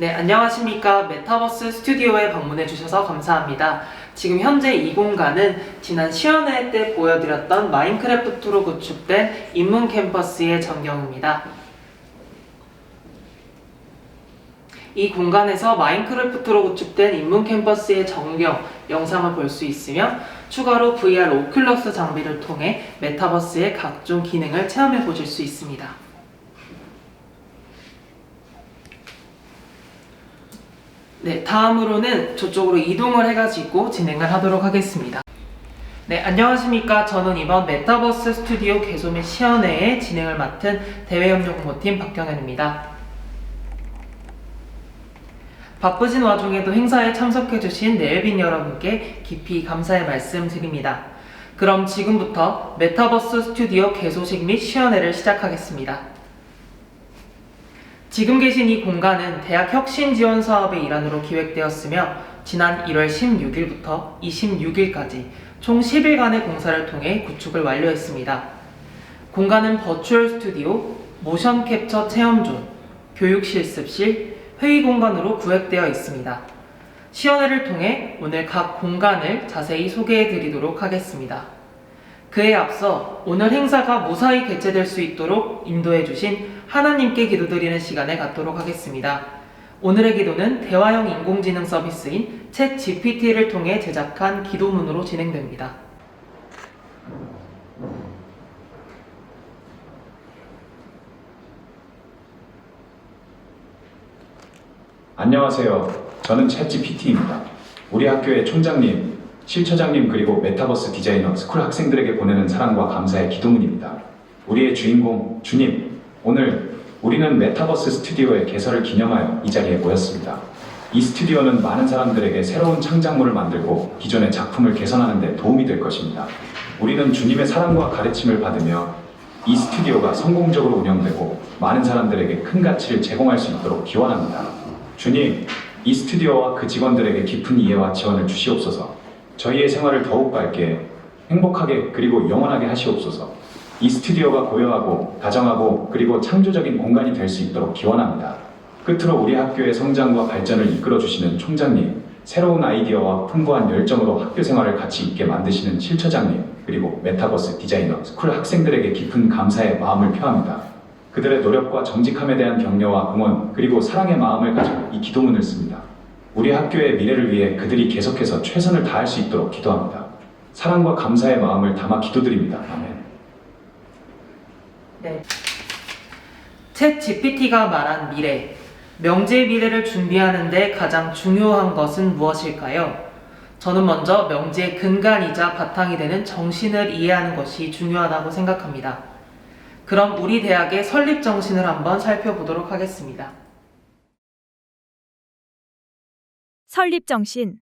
네, 안녕하십니까. 메타버스 스튜디오에 방문해 주셔서 감사합니다. 지금 현재 이 공간은 지난 시연회 때 보여드렸던 마인크래프트로 구축된 인문 캠퍼스의 전경입니다. 이 공간에서 마인크래프트로 구축된 인문 캠퍼스의 전경 영상을 볼 수 있으며 추가로 VR 오큘러스 장비를 통해 메타버스의 각종 기능을 체험해 보실 수 있습니다. 네, 다음으로는 저쪽으로 이동을 해가지고 진행을 하도록 하겠습니다. 네, 안녕하십니까. 저는 이번 메타버스 스튜디오 개소 및 시연회의 진행을 맡은 대외협력공모팀 박경현입니다. 바쁘신 와중에도 행사에 참석해주신 네일빈 여러분께 깊이 감사의 말씀 드립니다. 그럼 지금부터 메타버스 스튜디오 개소식 및 시연회를 시작하겠습니다. 지금 계신 이 공간은 대학 혁신 지원 사업의 일환으로 기획되었으며 지난 1월 16일부터 26일까지 총 10일간의 공사를 통해 구축을 완료했습니다. 공간은 버추얼 스튜디오, 모션 캡처 체험존, 교육 실습실, 회의 공간으로 구획되어 있습니다. 시연회를 통해 오늘 각 공간을 자세히 소개해 드리도록 하겠습니다. 그에 앞서 오늘 행사가 무사히 개최될 수 있도록 인도해 주신 하나님께 기도드리는 시간을 갖도록 하겠습니다. 오늘의 기도는 대화형 인공지능 서비스인 챗 GPT를 통해 제작한 기도문으로 진행됩니다. 안녕하세요. 저는 챗GPT입니다. 우리 학교의 총장님, 실 처장님 그리고 메타버스 디자이너 스쿨 학생들에게 보내는 사랑과 감사의 기도문입니다. 우리의 주인공 주님, 오늘 우리는 메타버스 스튜디오의 개설을 기념하여 이 자리에 모였습니다. 이 스튜디오는 많은 사람들에게 새로운 창작물을 만들고 기존의 작품을 개선하는 데 도움이 될 것입니다. 우리는 주님의 사랑과 가르침을 받으며 이 스튜디오가 성공적으로 운영되고 많은 사람들에게 큰 가치를 제공할 수 있도록 기원합니다. 주님, 이 스튜디오와 그 직원들에게 깊은 이해와 지원을 주시옵소서. 저희의 생활을 더욱 밝게, 행복하게 그리고 영원하게 하시옵소서. 이 스튜디오가 고요하고 다정하고 그리고 창조적인 공간이 될 수 있도록 기원합니다. 끝으로 우리 학교의 성장과 발전을 이끌어 주시는 총장님, 새로운 아이디어와 풍부한 열정으로 학교 생활을 가치 있게 만드시는 실처장님, 그리고 메타버스 디자이너 스쿨 학생들에게 깊은 감사의 마음을 표합니다. 그들의 노력과 정직함에 대한 격려와 응원 그리고 사랑의 마음을 가지고 이 기도문을 씁니다. 우리 학교의 미래를 위해 그들이 계속해서 최선을 다할 수 있도록 기도합니다. 사랑과 감사의 마음을 담아 기도드립니다. 아멘. 네. 챗 GPT가 말한 미래. 명제의 미래를 준비하는데 가장 중요한 것은 무엇일까요? 저는 먼저 명제의 근간이자 바탕이 되는 정신을 이해하는 것이 중요하다고 생각합니다. 그럼 우리 대학의 설립 정신을 한번 살펴보도록 하겠습니다. 설립 정신.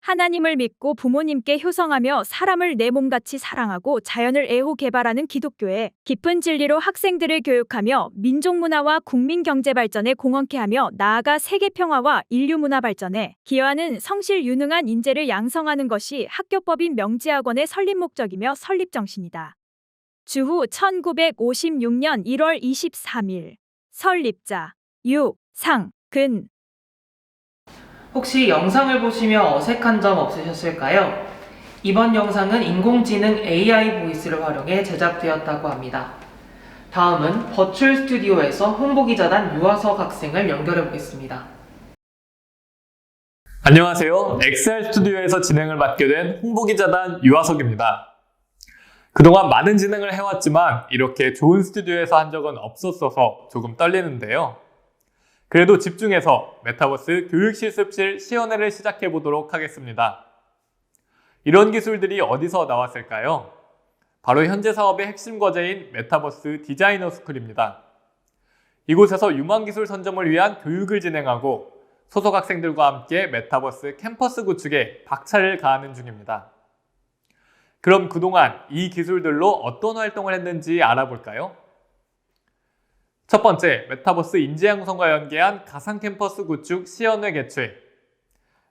하나님을 믿고 부모님께 효성하며 사람을 내 몸같이 사랑하고 자연을 애호 개발하는 기독교에 깊은 진리로 학생들을 교육하며 민족 문화와 국민 경제 발전에 공헌케 하며 나아가 세계 평화와 인류 문화 발전에 기여하는 성실 유능한 인재를 양성하는 것이 학교법인 명지학원의 설립 목적이며 설립 정신이다. 주후 1956년 1월 23일. 설립자. 유, 상, 근 혹시 영상을 보시며 어색한 점 없으셨을까요? 이번 영상은 인공지능 AI 보이스를 활용해 제작되었다고 합니다. 다음은 버추얼 스튜디오에서 홍보기자단 유아석 학생을 연결해 보겠습니다. 안녕하세요. 엑셀 스튜디오에서 진행을 맡게 된 홍보기자단 유아석입니다. 그동안 많은 진행을 해왔지만 이렇게 좋은 스튜디오에서 한 적은 없었어서 조금 떨리는데요. 그래도 집중해서 메타버스 교육실습실 시연회를 시작해 보도록 하겠습니다. 이런 기술들이 어디서 나왔을까요? 바로 현재 사업의 핵심 과제인 메타버스 디자이너 스쿨입니다. 이곳에서 유망기술 선점을 위한 교육을 진행하고 소속 학생들과 함께 메타버스 캠퍼스 구축에 박차를 가하는 중입니다. 그럼 그동안 이 기술들로 어떤 활동을 했는지 알아볼까요? 첫 번째, 메타버스 인재 양성과 연계한 가상 캠퍼스 구축 시연회 개최.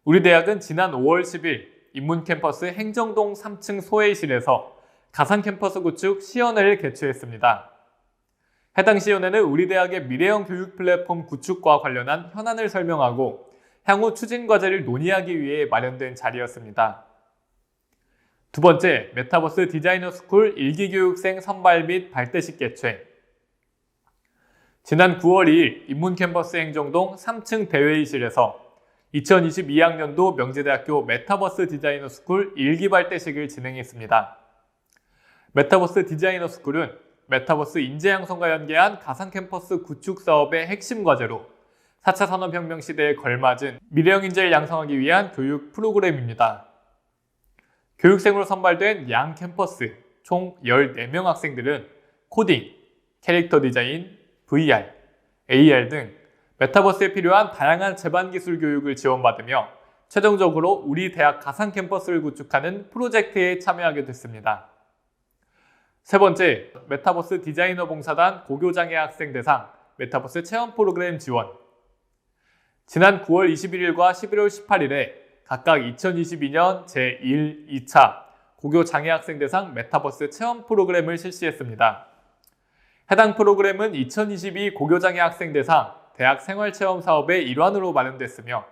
우리 대학은 지난 5월 10일 인문 캠퍼스 행정동 3층 소회의실에서 가상 캠퍼스 구축 시연회를 개최했습니다. 해당 시연회는 우리 대학의 미래형 교육 플랫폼 구축과 관련한 현안을 설명하고 향후 추진 과제를 논의하기 위해 마련된 자리였습니다. 두 번째, 메타버스 디자이너 스쿨 일기 교육생 선발 및 발대식 개최. 지난 9월 2일 인문 캠퍼스 행정동 3층 대회의실에서 2022학년도 명지대학교 메타버스 디자이너 스쿨 일기 발대식을 진행했습니다. 메타버스 디자이너 스쿨은 메타버스 인재 양성과 연계한 가상 캠퍼스 구축 사업의 핵심 과제로 4차 산업혁명 시대에 걸맞은 미래형 인재를 양성하기 위한 교육 프로그램입니다. 교육생으로 선발된 양 캠퍼스 총 14명 학생들은 코딩, 캐릭터 디자인, VR, AR 등 메타버스에 필요한 다양한 제반 기술 교육을 지원받으며 최종적으로 우리 대학 가상 캠퍼스를 구축하는 프로젝트에 참여하게 됐습니다. 세 번째, 메타버스 디자이너 봉사단 고교장애 학생 대상 메타버스 체험 프로그램 지원. 지난 9월 21일과 11월 18일에 각각 2022년 제1, 2차 고교 장애 학생 대상 메타버스 체험 프로그램을 실시했습니다. 해당 프로그램은 2022 고교장애 학생 대상 대학 생활체험 사업의 일환으로 마련됐으며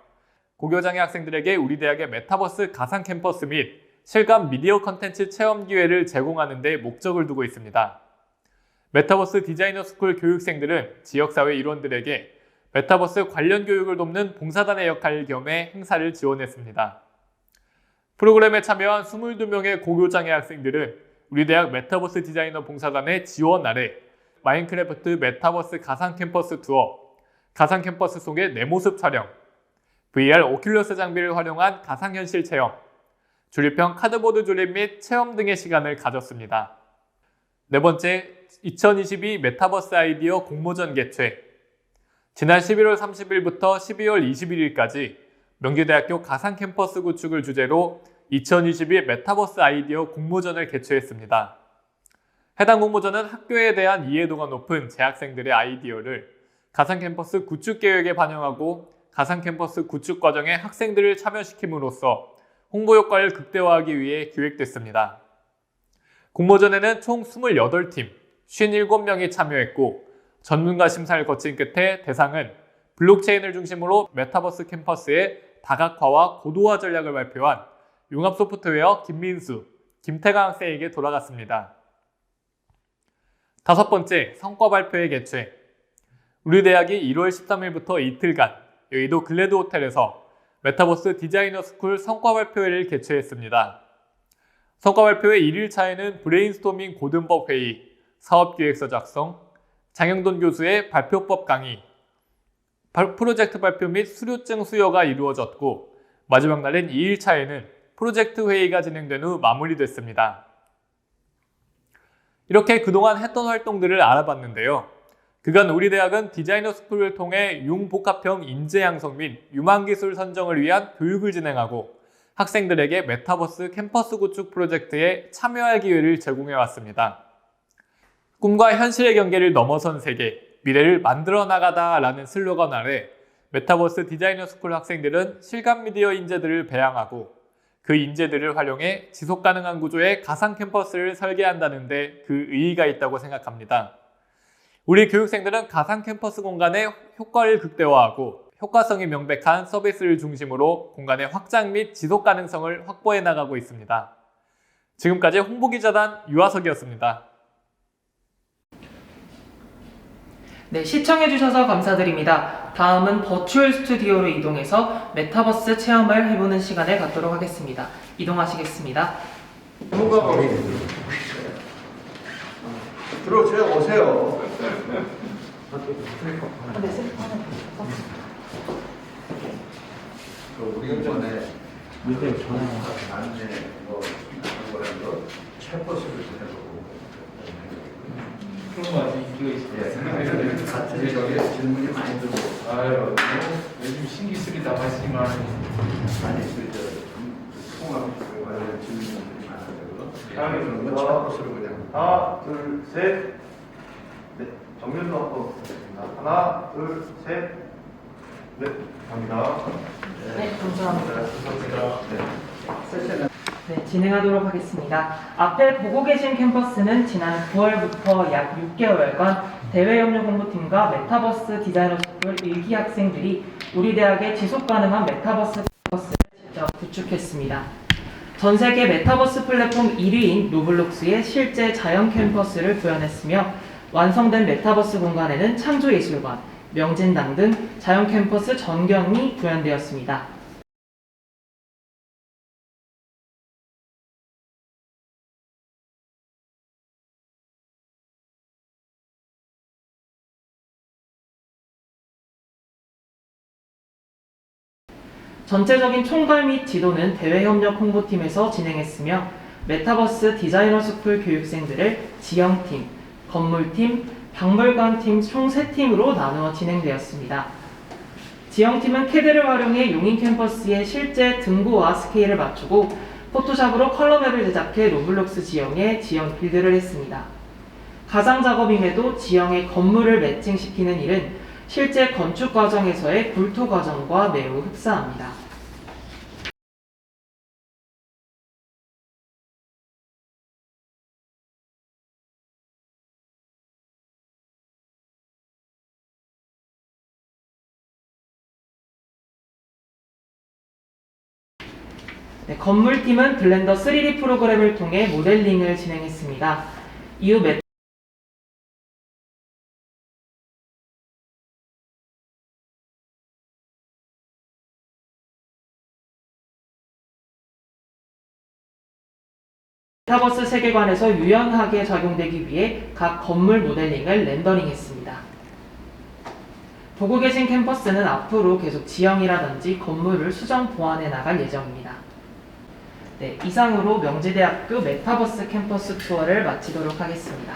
고교장애 학생들에게 우리 대학의 메타버스 가상 캠퍼스 및 실감 미디어 컨텐츠 체험 기회를 제공하는 데 목적을 두고 있습니다. 메타버스 디자이너 스쿨 교육생들은 지역사회 일원들에게 메타버스 관련 교육을 돕는 봉사단의 역할을 겸해 행사를 지원했습니다. 프로그램에 참여한 22명의 고교장애 학생들은 우리 대학 메타버스 디자이너 봉사단의 지원 아래 마인크래프트 메타버스 가상 캠퍼스 투어, 가상 캠퍼스 속의 내 모습 촬영, VR 오큘러스 장비를 활용한 가상현실 체험, 조립형 카드보드 조립 및 체험 등의 시간을 가졌습니다. 네 번째, 2022 메타버스 아이디어 공모전 개최. 지난 11월 30일부터 12월 21일까지 명지대학교 가상 캠퍼스 구축을 주제로 2022 메타버스 아이디어 공모전을 개최했습니다. 해당 공모전은 학교에 대한 이해도가 높은 재학생들의 아이디어를 가상 캠퍼스 구축 계획에 반영하고 가상 캠퍼스 구축 과정에 학생들을 참여시킴으로써 홍보 효과를 극대화하기 위해 기획됐습니다. 공모전에는 총 28팀, 57명이 참여했고 전문가 심사를 거친 끝에 대상은 블록체인을 중심으로 메타버스 캠퍼스의 다각화와 고도화 전략을 발표한 융합소프트웨어 김민수, 김태강 학생에게 돌아갔습니다. 다섯 번째, 성과 발표의 개최. 우리 대학이 1월 13일부터 이틀간 여의도 글래드 호텔에서 메타버스 디자이너 스쿨 성과 발표회를 개최했습니다. 성과 발표회 1일차에는 브레인스토밍 고등법 회의, 사업기획서 작성, 장영돈 교수의 발표법 강의, 발- 프로젝트 발표 및 수료증 수여가 이루어졌고 마지막 날인 2일차에는 프로젝트 회의가 진행된 후 마무리됐습니다. 이렇게 그동안 했던 활동들을 알아봤는데요. 그간 우리 대학은 디자이너 스쿨을 통해 융복합형 인재 양성 및 유망기술 선정을 위한 교육을 진행하고 학생들에게 메타버스 캠퍼스 구축 프로젝트에 참여할 기회를 제공해 왔습니다. 꿈과 현실의 경계를 넘어선 세계, 미래를 만들어 나가다라는 슬로건 아래 메타버스 디자이너 스쿨 학생들은 실감 미디어 인재들을 배양하고 그 인재들을 활용해 지속 가능한 구조의 가상 캠퍼스를 설계한다는데 그 의의가 있다고 생각합니다. 우리 교육생들은 가상 캠퍼스 공간의 효과를 극대화하고 효과성이 명백한 서비스를 중심으로 공간의 확장 및 지속 가능성을 확보해 나가고 있습니다. 지금까지 홍보기자단 유아석이었습니다. 네, 시청해주셔서 감사드립니다. 다음은 버추얼 스튜디오로 이동해서 메타버스 체험을 해보는 시간을 갖도록 하겠습니다. 이동하시겠습니다. 누가 들어오세요 오세요 그 우리 전에 밑에 전화 안내 뭐 하는 거라도 챗버스를 해보고 그런 거 아직 인기가 있어요. 예 같이 저기 질문이 많이 들고 아유, 뭐, 요즘 신기술이 다 하시지만 많이 그저 통합 관련 질문들이 많아요 다음에 그런 거 저- 챗버스로 그냥 하나, 둘, 셋. 네, 정면도 한번 부탁드립니다. 하나, 둘, 셋. 네, 갑니다. 네, 감사합니다. 네, 세션은 네, 진행하도록 하겠습니다. 앞에 보고 계신 캠퍼스는 지난 9월부터 약 6개월간 대외협력 공부팀과 메타버스 디자이너 스쿨 일기 학생들이 우리 대학의 지속 가능한 메타버스 캠퍼스를 직접 구축했습니다. 전 세계 메타버스 플랫폼 1위인 로블록스의 실제 자연 캠퍼스를 구현했으며 완성된 메타버스 공간에는 창조예술관, 명진당 등 자연 캠퍼스 전경이 구현되었습니다. 전체적인 총괄 및 지도는 대외협력 홍보팀에서 진행했으며 메타버스 디자이너 스쿨 교육생들을 지형팀, 건물팀, 박물관팀 총 3팀으로 나누어 진행되었습니다. 지형팀은 캐드를 활용해 용인 캠퍼스의 실제 등고와 스케일을 맞추고 포토샵으로 컬러맵을 제작해 로블록스 지형에 지형 빌드를 했습니다. 가상 작업임에도 지형의 건물을 매칭시키는 일은 실제 건축 과정에서의 굴토 과정과 매우 흡사합니다. 네, 건물팀은 블렌더 3D 프로그램을 통해 모델링을 진행했습니다. 이후 메 메타버스 세계관에서 유연하게 작용되기 위해 각 건물 모델링을 렌더링했습니다. 보고 계신 캠퍼스는 앞으로 계속 지형이라든지 건물을 수정 보완해 나갈 예정입니다. 네, 이상으로 명지대학교 메타버스 캠퍼스 투어를 마치도록 하겠습니다.